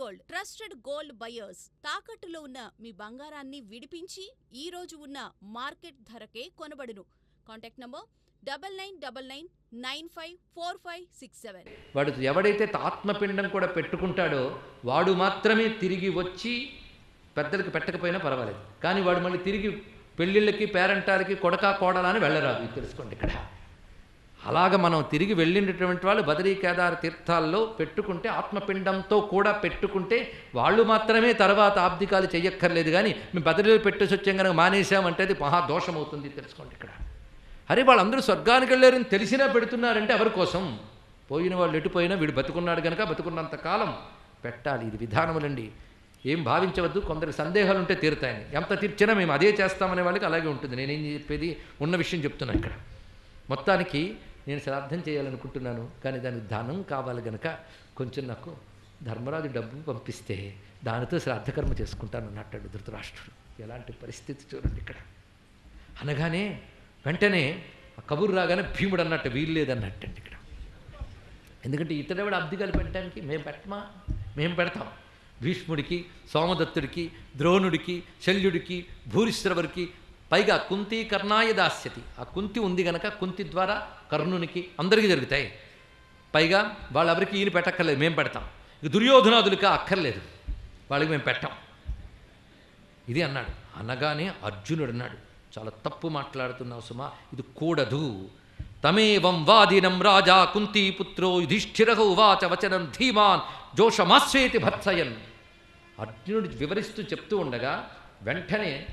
Gold trusted gold buyers తాకట్టులో ఉన్న మీ బంగారాన్ని విడిపించి ఈ రోజు ఉన్న మార్కెట్ ధరకే కొనబడును. Contact number double nine double nine nine five four five six seven. వాడు ఎవడైతే ఆత్మపిండం కూడా పెట్టుకుంటాడో వాడు మాత్రమే తిరిగి వచ్చి పెద్దలకు పెట్టకపోయినా పర్వాలేదు. కానీ వాడు మళ్ళీ తిరిగి పెళ్ళిళ్ళకి పేరెంటాలకి కొడకా కోడలా అని వెళ్ళరాదు తెలుసుకోండి ఇక్కడ. అలాగ మనం తిరిగి వెళ్ళినటువంటి వాళ్ళు బదరీ కేదార తీర్థాల్లో పెట్టుకుంటే ఆత్మపిండంతో కూడా పెట్టుకుంటే వాళ్ళు మాత్రమే తర్వాత ఆబ్దికాలు చెయ్యక్కర్లేదు కానీ మేము బదరీలో పెట్టేసి వచ్చాం కనుక మానేసామంటే అది మహా అవుతుంది తెలుసుకోండి ఇక్కడ. అరే వాళ్ళందరూ స్వర్గానికి వెళ్ళారని తెలిసినా పెడుతున్నారంటే ఎవరి కోసం? పోయిన వాళ్ళు ఎటుపోయినా వీడు బతుకున్నాడు కనుక బతుకున్నంత కాలం పెట్టాలి. ఇది విధానములండి. ఏం భావించవద్దు. కొందరు సందేహాలు ఉంటే తీరుతాయని. ఎంత తీర్చినా మేము అదే చేస్తామనే వాళ్ళకి అలాగే ఉంటుంది. నేనేం చెప్పేది? ఉన్న విషయం చెప్తున్నాను ఇక్కడ. మొత్తానికి నేను శ్రాద్ధం చేయాలనుకుంటున్నాను కానీ దానికి ధనం కావాలి గనక కొంచెం నాకు ధర్మరాజు డబ్బు పంపిస్తే దానితో శ్రాద్ధకర్మ చేసుకుంటాను అన్నట్టాడు ధృతరాష్ట్రుడు. ఎలాంటి పరిస్థితి చూడండి ఇక్కడ. అనగానే వెంటనే ఆ కబురు రాగానే భీముడు అన్నట్టు వీలు లేదన్నట్టండి ఇక్కడ. ఎందుకంటే ఇతడెవడు అబ్దికాలు పెట్టడానికి మేము పెట్టమా? మేము పెడతాం. భీష్ముడికి సోమదత్తుడికి ద్రోణుడికి శల్యుడికి భూరిశ్రవరికి పైగా కుంతి కర్ణాయ దాస్యతి. ఆ కుంతి ఉంది గనక కుంతి ద్వారా కర్ణునికి అందరికీ జరుగుతాయి. పైగా వాళ్ళెవరికి ఈయన పెట్టక్కర్లేదు మేము పెడతాం. ఇక దుర్యోధనాదులకి అక్కర్లేదు. వాళ్ళకి మేము పెట్టాం. ఇది అన్నాడు. అనగానే అర్జునుడు అన్నాడు. చాలా తప్పు మాట్లాడుతున్నావు సుమా ఇది కూడదు. తమేవం వాదినం రాజా కుంతీపుత్రో యుధిష్ఠిర వాచ వచనం ధీమాన్ జోషమాశ్వేతి భత్సయన్ అర్జునుడు వివరిస్తూ చెప్తూ ఉండగా వెంటనే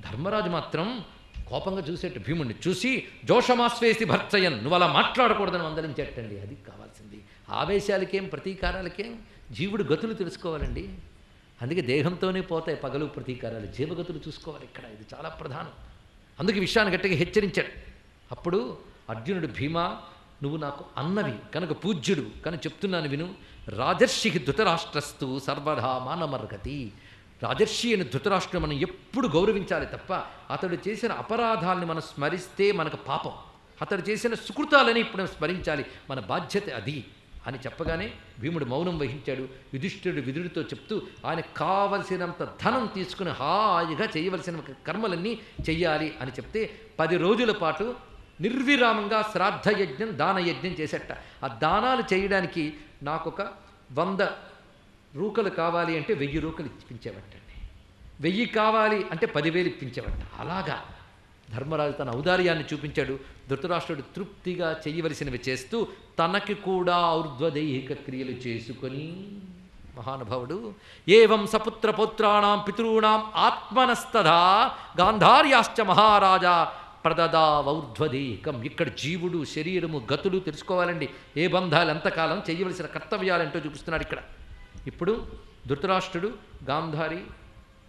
ధర్మరాజు మాత్రం కోపంగా చూసేట భీముడిని చూసి జోషమాశ్వేసి భర్తయన్ నువ్వు అలా మాట్లాడకూడదని వందలించేటండి అది కావాల్సింది. ఆవేశాలకేం ప్రతీకారాలకేం? జీవుడు గతులు తెలుసుకోవాలండి. అందుకే దేహంతోనే పోతాయి పగలు ప్రతీకారాలు. జీవగతులు చూసుకోవాలి ఇక్కడ. ఇది చాలా ప్రధానం. అందుకే విషయాన్ని గట్టిగా హెచ్చరించాడు. అప్పుడు అర్జునుడు భీమా నువ్వు నాకు అన్నవి కనుక పూజ్యుడు కనుక చెప్తున్నాను విను. రాజర్షికి ధృతరాష్ట్రస్తు సర్వధా మానమర్గతి రాజర్షి అని ధృతరాష్ట్రం మనం ఎప్పుడు గౌరవించాలి తప్ప అతడు చేసిన అపరాధాలని మనం స్మరిస్తే మనకు పాపం. అతడు చేసిన సుకృతాలని ఇప్పుడు మనం స్మరించాలి. మన బాధ్యత అది అని చెప్పగానే భీముడు మౌనం వహించాడు. యుధిష్ఠుడు విధుడితో చెప్తూ ఆయన కావలసినంత ధనం తీసుకుని హాయిగా చేయవలసిన కర్మలన్నీ చెయ్యాలి అని చెప్తే పది రోజుల పాటు నిర్విరామంగా శ్రాద్ధయజ్ఞం దానయజ్ఞం చేసేట. ఆ దానాలు చేయడానికి నాకొక వంద రూకలు కావాలి అంటే వెయ్యి రూకలు ఇప్పించేవట్టండి వెయ్యి కావాలి అంటే పదివేలు ఇప్పించేవట అలాగా. ధర్మరాజు తన ఔదార్యాన్ని చూపించాడు. ధృతరాష్ట్రుడు తృప్తిగా చేయవలసినవి చేస్తూ తనకి కూడా ఔర్ధ్వదైహిక క్రియలు చేసుకొని మహానుభావుడు ఏవం సపుత్ర పుత్రాణం పితృణాం ఆత్మనస్తదా గాంధార్యాశ్చ మహారాజా ప్రదదా ఔర్ధ్వదైహికం. ఇక్కడ జీవుడు శరీరము గతులు తెలుసుకోవాలండి. ఏ బంధాలు ఎంతకాలం చేయవలసిన కర్తవ్యాలంటూ చూపిస్తున్నాడు ఇక్కడ. ఇప్పుడు ధృతరాష్ట్రుడు గాంధారి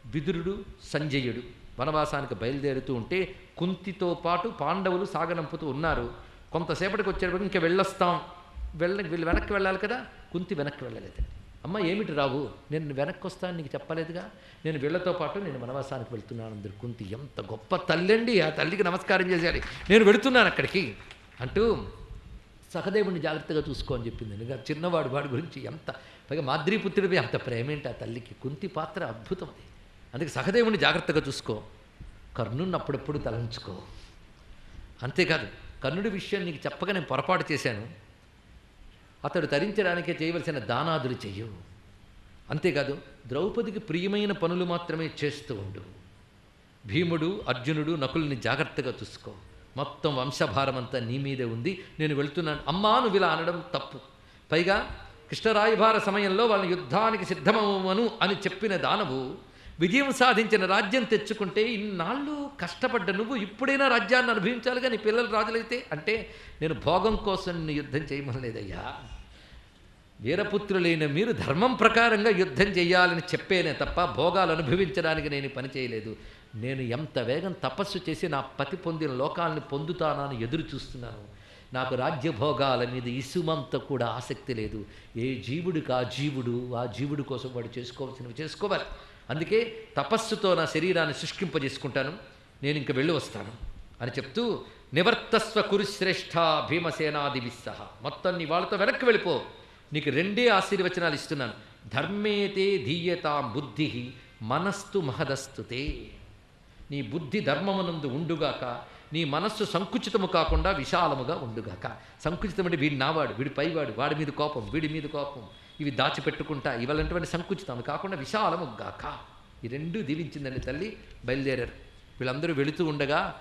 విదురుడు సంజయుడు వనవాసానికి బయలుదేరుతూ ఉంటే కుంతితో పాటు పాండవులు సాగనంపుతూ ఉన్నారు. కొంతసేపటికి వచ్చేటప్పుడు ఇంకా వెళ్ళొస్తాం. వెళ్ళ వీళ్ళు వెనక్కి వెళ్ళాలి కదా? కుంతి వెనక్కి వెళ్ళలేదు అమ్మ ఏమిటి రావు? నేను వెనక్కి వస్తాను నీకు చెప్పలేదుగా? నేను వీళ్ళతో పాటు నేను వనవాసానికి వెళ్తున్నాను అందరు కుంతి. ఎంత గొప్ప తల్లండి ఆ తల్లికి నమస్కారం చేశారు నేను వెళుతున్నాను అక్కడికి అంటూ సహదేవుని జాగ్రత్తగా చూసుకో అని చెప్పింది. చిన్నవాడు వాడి గురించి ఎంత పైగా మాద్రీపుత్రుడివి అంత ప్రేమేంటి ఆ తల్లికి? కుంతి పాత్ర అద్భుతం. అది అందుకే సహదేవుని జాగ్రత్తగా చూసుకో. కర్ణుని అప్పుడప్పుడు తలంచుకో. అంతేకాదు కర్ణుడి విషయం నీకు చెప్పగా నేను పొరపాటు చేశాను. అతడు తరించడానికే చేయవలసిన దానాదులు చెయ్యు. అంతేకాదు ద్రౌపదికి ప్రియమైన పనులు మాత్రమే చేస్తూ ఉండు. భీముడు అర్జునుడు నకుల్ని జాగ్రత్తగా చూసుకో. మొత్తం వంశభారం అంతా నీ మీదే ఉంది. నేను వెళ్తున్నాను. అమ్మా నువ్వు ఇలా అనడం తప్పు. పైగా కృష్ణరాయభార సమయంలో వాళ్ళని యుద్ధానికి సిద్ధమవను అని చెప్పిన దానవు విజయం సాధించిన రాజ్యం తెచ్చుకుంటే ఇన్నాళ్ళు కష్టపడ్డ నువ్వు ఇప్పుడైనా రాజ్యాన్ని అనుభవించాలిగా నీ పిల్లలు రాజులైతే? అంటే నేను భోగం కోసం నిన్ను యుద్ధం చేయమనలేదయ్యా. వీరపుత్రులైన మీరు ధర్మం ప్రకారంగా యుద్ధం చేయాలని చెప్పేనే తప్ప భోగాలు అనుభవించడానికి నేను పని చేయలేదు. నేను ఎంత వేగం తపస్సు చేసి నా పతి పొందిన లోకాలను పొందుతానని ఎదురు చూస్తున్నాను. నాకు రాజ్యభోగాల మీద ఇసుమంత కూడా ఆసక్తి లేదు. ఏ జీవుడికి ఆ జీవుడు ఆ జీవుడి కోసం వాడు చేసుకోవాల్సినవి చేసుకోవాలి. అందుకే తపస్సుతో నా శరీరాన్ని శుష్కింపజేసుకుంటాను. నేను ఇంక వెళ్ళి వస్తాను అని చెప్తూ నివర్తస్వ కురుశ్రేష్ఠ భీమసేనాది విస్సహ మొత్తం నీ వాళ్ళతో వెనక్కి వెళ్ళిపో. నీకు రెండే ఆశీర్వచనాలు ఇస్తున్నాను. ధర్మేతే ధీయతాం బుద్ధి మనస్తు మహదస్తుతే నీ బుద్ధి ధర్మమునందు ఉండుగాక నీ మనస్సు సంకుచితము కాకుండా విశాలముగా ఉండుగాక. సంకుచితం అంటే వీడి నావాడు వీడి పైవాడు వాడి మీద కోపం వీడి మీద కోపం. ఇవి దాచిపెట్టుకుంటా ఇవాళంటువంటి సంకుచితం కాకుండా విశాలము గాక. ఈ రెండు దీవించిందండి తల్లి బయలుదేరారు. వీళ్ళందరూ వెళుతూ ఉండగా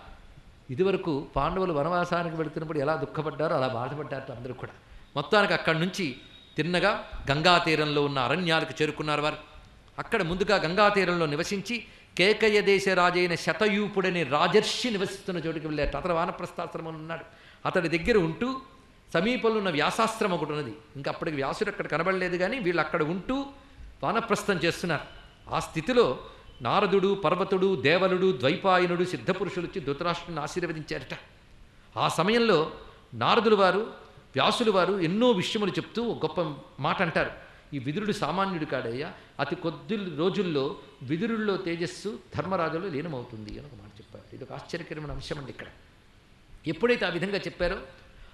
ఇదివరకు పాండవులు వనవాసానికి వెళుతున్నప్పుడు ఎలా దుఃఖపడ్డారో అలా బాధపడ్డారు అందరూ కూడా. మొత్తానికి అక్కడి నుంచి తిన్నగా గంగా తీరంలో ఉన్న అరణ్యాలకు చేరుకున్నారు వారు. అక్కడ ముందుగా గంగా తీరంలో నివసించి కేకయ దేశ రాజైన శతయూపుడని రాజర్షి నివసిస్తున్న చోటుకి వెళ్ళారు అతను వానప్రస్థాశ్రమం ఉన్నాడు. అతడి దగ్గర ఉంటూ సమీపంలో ఉన్న వ్యాసాశ్రమం ఒకటి ఉన్నది. ఇంకా అప్పటికి వ్యాసుడు అక్కడ కనబడలేదు కానీ వీళ్ళు అక్కడ ఉంటూ వానప్రస్థం చేస్తున్నారు. ఆ స్థితిలో నారదుడు పర్వతుడు దేవలుడు ద్వైపాయనుడు సిద్ధపురుషులు వచ్చి ధృతరాష్ట్రుని ఆశీర్వదించారట. ఆ సమయంలో నారదులు వారు వ్యాసులు వారు ఎన్నో విషయములు చెప్తూ గొప్ప మాట అంటారు ఈ విదురుడు సామాన్యుడు కాడయ్యా. అతి కొద్ది రోజుల్లో విదురుల్లో తేజస్సు ధర్మరాజులో లీనమవుతుంది అని ఒక మాట చెప్పారు. ఇది ఒక ఆశ్చర్యకరమైన అంశం అండి ఇక్కడ. ఎప్పుడైతే ఆ విధంగా చెప్పారో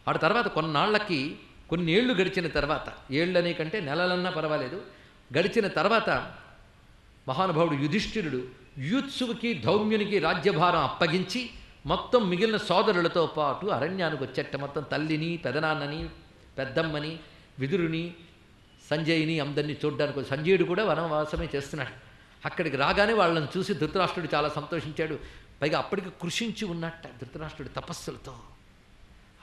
ఆ తర్వాత కొన్నాళ్ళకి కొన్ని ఏళ్ళు గడిచిన తర్వాత ఏళ్ళనే కంటే నెలలన్నా పర్వాలేదు. గడిచిన తర్వాత మహానుభావుడు యుధిష్ఠిరుడు యూత్సువుకి ధౌమ్యునికి రాజ్యభారం అప్పగించి మొత్తం మిగిలిన సోదరులతో పాటు అరణ్యానికి వచ్చేట మొత్తం తల్లిని పెదనాన్నని పెద్దమ్మని విదురుని సంజయ్ని అందరినీ చూడ్డానికి సంజయుడు కూడా వనవాసమే చేస్తున్నాడు. అక్కడికి రాగానే వాళ్ళని చూసి ధృతరాష్ట్రుడు చాలా సంతోషించాడు. పైగా అప్పటికి కృషించి ఉన్నట్ట ధృతరాష్ట్రుడి తపస్సులతో.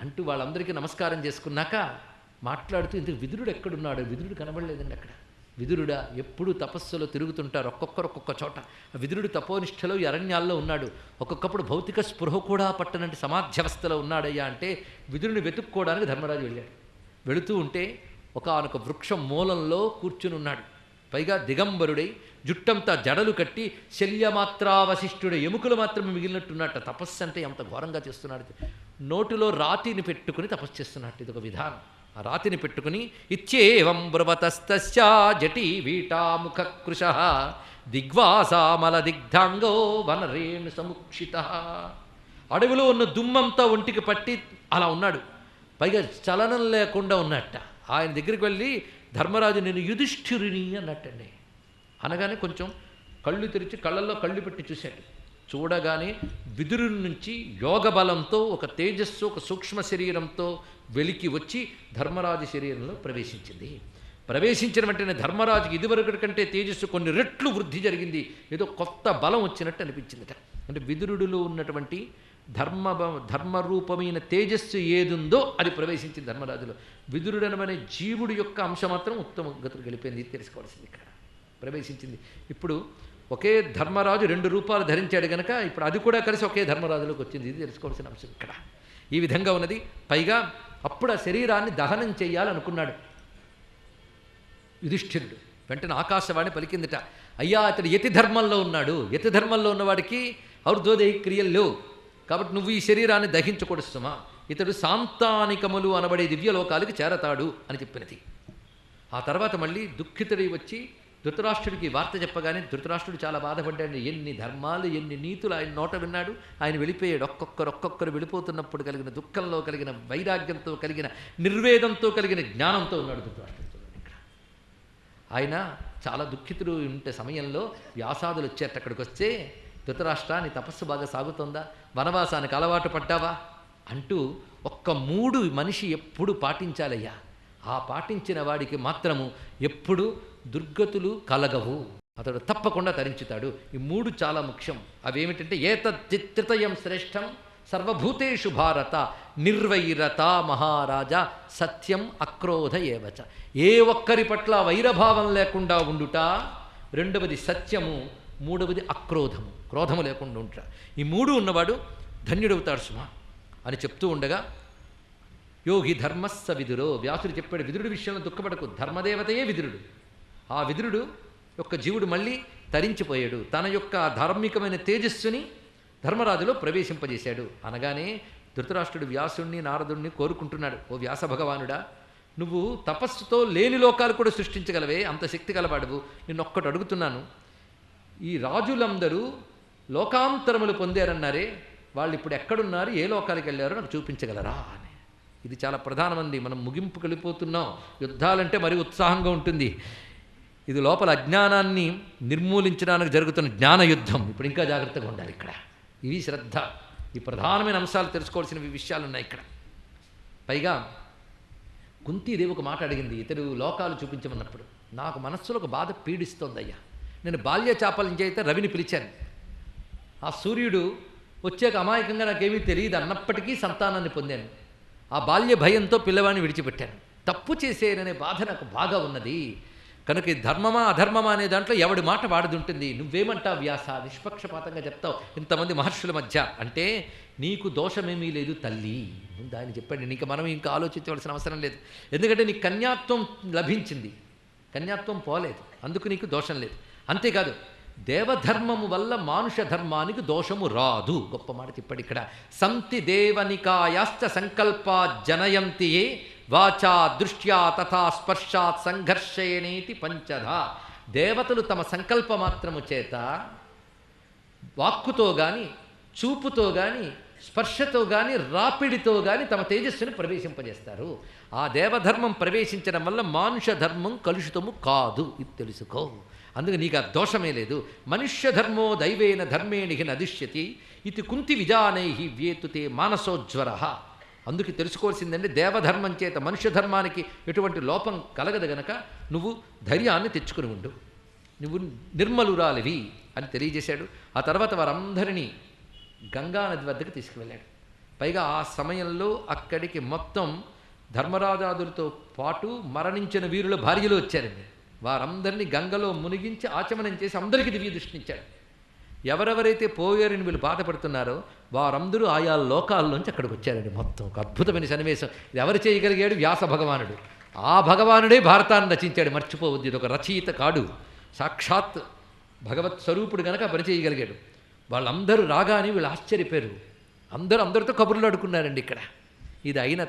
అంటూ వాళ్ళందరికీ నమస్కారం చేసుకున్నాక మాట్లాడుతూ ఇంతకు విదురుడు ఎక్కడున్నాడు? విదురుడు కనబడలేదండి అక్కడ. విదురుడా ఎప్పుడూ తపస్సులో తిరుగుతుంటారు ఒక్కొక్కరు ఒక్కొక్క చోట. ఆ విదురుడు తపోనిష్టలో ఈ అరణ్యాల్లో ఉన్నాడు. ఒక్కొక్కప్పుడు భౌతిక స్పృహ కూడా పట్టనంటి సమాధ్యవస్థలో ఉన్నాడయ్యా అంటే విదురుని వెతుక్కోవడానికి ధర్మరాజు వెళ్ళాడు. వెళుతూ ఉంటే ఒకనొక వృక్షం మూలంలో కూర్చుని ఉన్నాడు. పైగా దిగంబరుడై జుట్టంతా జడలు కట్టి శల్యమాత్రావశిష్ఠుడు ఎముకలు మాత్రమే మిగిలినట్టున్నట్ట. తపస్సు అంటే ఎంత ఘోరంగా చేస్తున్నాడు నోటిలో రాతిని పెట్టుకుని తపస్సు చేస్తున్నట్టు ఇది ఒక విధానం. ఆ రాతిని పెట్టుకుని ఇచ్చేవం బ్రవతస్తస్యా జటి వీటాముఖ కృష దిగ్వాసామల దిగ్ధాంగో వనరేణు సముక్షిత. అడవిలో ఉన్న దుమ్మంతా ఒంటికి పట్టి అలా ఉన్నాడు. పైగా చలనం లేకుండా ఉన్నట్ట. ఆయన దగ్గరికి వెళ్ళి ధర్మరాజు నేను యుధిష్ఠిరుని అన్నట్టండి. అనగానే కొంచెం కళ్ళు తెరిచి కళ్ళల్లో కళ్ళు పెట్టి చూశాడు. చూడగానే విదురు నుంచి యోగ బలంతో ఒక తేజస్సు ఒక సూక్ష్మ శరీరంతో వెలికి వచ్చి ధర్మరాజు శరీరంలో ప్రవేశించింది. ప్రవేశించిన వెంటనే ధర్మరాజుకి ఇదివరకటి కంటే తేజస్సు కొన్ని రెట్లు వృద్ధి జరిగింది. ఏదో కొత్త బలం వచ్చినట్టు అనిపించిందట. అంటే విదురుడిలో ఉన్నటువంటి ధర్మ ధర్మరూపమైన తేజస్సు ఏదుందో అది ప్రవేశించింది ధర్మరాజులో. విదురుడనమనే జీవుడి యొక్క అంశం మాత్రం ఉత్తమ గతులు గెలిపోయింది ఇది తెలుసుకోవాల్సింది ఇక్కడ. ప్రవేశించింది. ఇప్పుడు ఒకే ధర్మరాజు రెండు రూపాలు ధరించాడు గనక ఇప్పుడు అది కూడా కలిసి ఒకే ధర్మరాజులోకి వచ్చింది. ఇది తెలుసుకోవాల్సిన అంశం ఇక్కడ. ఈ విధంగా ఉన్నది. పైగా అప్పుడు ఆ శరీరాన్ని దహనం చేయాలనుకున్నాడు. యుధిష్ఠిరుడు. వెంటనే ఆకాశవాణి పలికిందిట అయ్యా అతడు యతి ధర్మంలో ఉన్నాడు. యతి ధర్మంలో ఉన్నవాడికి ఔర్ధ్వోదయ క్రియలు లేవు. కాబట్టి నువ్వు ఈ శరీరాన్ని దహించకూడస్తుమా ఇతడు సాంతానికములు అనబడే దివ్యలోకాలకి చేరతాడు అని చెప్పినది. ఆ తర్వాత మళ్ళీ దుఃఖితుడి వచ్చి ధృతరాష్ట్రుడికి వార్త చెప్పగానే ధృతరాష్ట్రుడు చాలా బాధపడ్డాడు. ఎన్ని ధర్మాలు ఎన్ని నీతులు ఆయన నోట విన్నాడు. ఆయన వెళ్ళిపోయాడు. ఒక్కొక్కరు ఒక్కొక్కరు వెళ్ళిపోతున్నప్పుడు కలిగిన దుఃఖంలో కలిగిన వైరాగ్యంతో కలిగిన నిర్వేదంతో కలిగిన జ్ఞానంతో ఉన్నాడు ధృతరాష్ట్రుడు. ఇక్కడ ఆయన చాలా దుఃఖితుడు ఉంటే సమయంలో వ్యాసాదులు వచ్చేట అక్కడికి వస్తే ధృతరాష్ట్ర నీ తపస్సు బాగా సాగుతుందా? వనవాసానికి అలవాటు పడ్డావా? అంటూ ఒక్క మూడు మనిషి ఎప్పుడు పాటించాలయ్యా. ఆ పాటించిన వాడికి మాత్రము ఎప్పుడు దుర్గతులు కలగవు. అతడు తప్పకుండా తరించుతాడు. ఈ మూడు చాలా ముఖ్యం. అవేమిటంటే ఏతత్రితయం శ్రేష్టం సర్వభూతేషు భారత నిర్వైరత మహారాజా సత్యం అక్రోధ ఏవచ. ఏ ఒక్కరి పట్ల వైరభావం లేకుండా ఉండుట రెండవది సత్యము మూడవది అక్రోధము. క్రోధము లేకుండా ఉంటా ఈ మూడు ఉన్నవాడు ధన్యుడవుతాడు సుమా అని చెప్తూ ఉండగా యోగి ధర్మస్స విదురో. వ్యాసుడు చెప్పాడు విదురుడు విషయంలో దుఃఖపడకు. ధర్మదేవతయే విదురుడు. ఆ విదురుడు యొక్క జీవుడు మళ్ళీ తరించిపోయాడు. తన యొక్క ధార్మికమైన తేజస్సుని ధర్మరాజులో ప్రవేశింపజేశాడు. అనగానే ధృతరాష్ట్రుడు వ్యాసుణ్ణి నారదుణ్ణి కోరుకుంటున్నాడు. ఓ వ్యాస భగవానుడా నువ్వు తపస్సుతో లేని లోకాలు కూడా సృష్టించగలవే. అంత శక్తి గలవాడువు. నిన్నొక్కటి అడుగుతున్నాను. ఈ రాజులందరూ లోకాంతరములు పొందారన్నారే వాళ్ళు ఇప్పుడు ఎక్కడున్నారు ఏ లోకాలకు వెళ్ళారో నాకు చూపించగలరా అని. ఇది చాలా ప్రధానమంది. మనం ముగింపు కలిపోతున్నాం యుద్ధాలంటే మరీ ఉత్సాహంగా ఉంటుంది. ఇది లోపల అజ్ఞానాన్ని నిర్మూలించడానికి జరుగుతున్న జ్ఞాన యుద్ధం. ఇప్పుడు ఇంకా జాగ్రత్తగా ఉండాలి ఇక్కడ. ఇవి శ్రద్ధ. ఈ ప్రధానమైన అంశాలు తెలుసుకోవాల్సిన విషయాలు ఉన్నాయి ఇక్కడ. పైగా కుంతీదేవి ఒక మాట అడిగింది. ఇతడు లోకాలు చూపించమన్నప్పుడు. నాకు మనస్సులో ఒక బాధ పీడిస్తోందయ్యా. నేను బాల్య చాపల్యం చేస్తే రవిని పిలిచాను. ఆ సూర్యుడు వచ్చాక అమాయకంగా నాకేమీ తెలియదు అన్నప్పటికీ సంతానాన్ని పొందాను. ఆ బాల్య భయంతో పిల్లవాడిని విడిచిపెట్టాను. తప్పు చేసేననే బాధ నాకు బాగా ఉన్నది. కనుక ఈ ధర్మమా అధర్మమా అనే దాంట్లో ఎవడి మాట వాడిది ఉంటుంది నువ్వేమంటావు వ్యాస? నిష్పక్షపాతంగా చెప్తావు. ఇంతమంది మహర్షుల మధ్య. అంటే నీకు దోషమేమీ లేదు తల్లి. ముందు ఆయన చెప్పండి నీకు మనం ఇంకా ఆలోచించవలసిన అవసరం లేదు. ఎందుకంటే నీకు కన్యాత్వం లభించింది. కన్యాత్వం పోలేదు. అందుకు నీకు దోషం లేదు. అంతేకాదు దేవధర్మము వల్ల మానుష ధర్మానికి దోషము రాదు. గొప్ప మాట చెప్పాడు ఇక్కడ. సంతి దేవనికాయాశ్చ సంకల్పా జనయంతి వాచా దృష్ట్యా తథా స్పర్శాత్ సంఘర్షయనేతి పంచధ. దేవతలు తమ సంకల్ప మాత్రము చేత వాక్కుతో కానీ చూపుతో కానీ స్పర్శతో కానీ రాపిడితో కానీ తమ తేజస్సును ప్రవేశింపజేస్తారు. ఆ దేవధర్మం ప్రవేశించడం వల్ల మానుష ధర్మం కలుషితము కాదు. ఇది తెలుసుకో. అందుకు నీకు ఆ దోషమే లేదు. మనుష్య ధర్మో దైవేన ధర్మేణిహి నదిష్యతి ఇది కుంతి విజానై వ్యేతుతే మానసోజ్వర. అందుకు తెలుసుకోవాల్సిందంటే దేవధర్మం చేత మనుష్య ధర్మానికి ఎటువంటి లోపం కలగదు గనక నువ్వు ధైర్యాన్ని తెచ్చుకుని ఉండు. నువ్వు నిర్మలురాలివి అని తెలియజేశాడు. ఆ తర్వాత వారందరినీ గంగా నది వద్దకు తీసుకువెళ్ళాడు. పైగా ఆ సమయంలో అక్కడికి మొత్తం ధర్మరాజాదులతో పాటు మరణించిన వీరుల భార్యలు వచ్చారండి. వారందరినీ గంగలో మునిగించి ఆచమనం చేసి అందరికీ దివ్య దృష్టినిచ్చాడు ఎవరెవరైతే పోయారని వీళ్ళు బాధపడుతున్నారో వారందరూ ఆయా లోకాల్లోంచి అక్కడికి వచ్చారండి. మొత్తం ఒక అద్భుతమైన సన్నివేశం. ఇది ఎవరు చేయగలిగాడు? వ్యాస భగవానుడు. ఆ భగవానుడే భారతాన్ని రచించాడు. మర్చిపోవద్దు. ఇది ఒక రచయిత కాడు. సాక్షాత్ భగవత్ స్వరూపుడు గనక పని చేయగలిగాడు. వాళ్ళందరూ రాగానే వీళ్ళు ఆశ్చర్యపోయారు. అందరూ అందరితో కబుర్లు అడుకున్నారండి ఇక్కడ. ఇది అయిన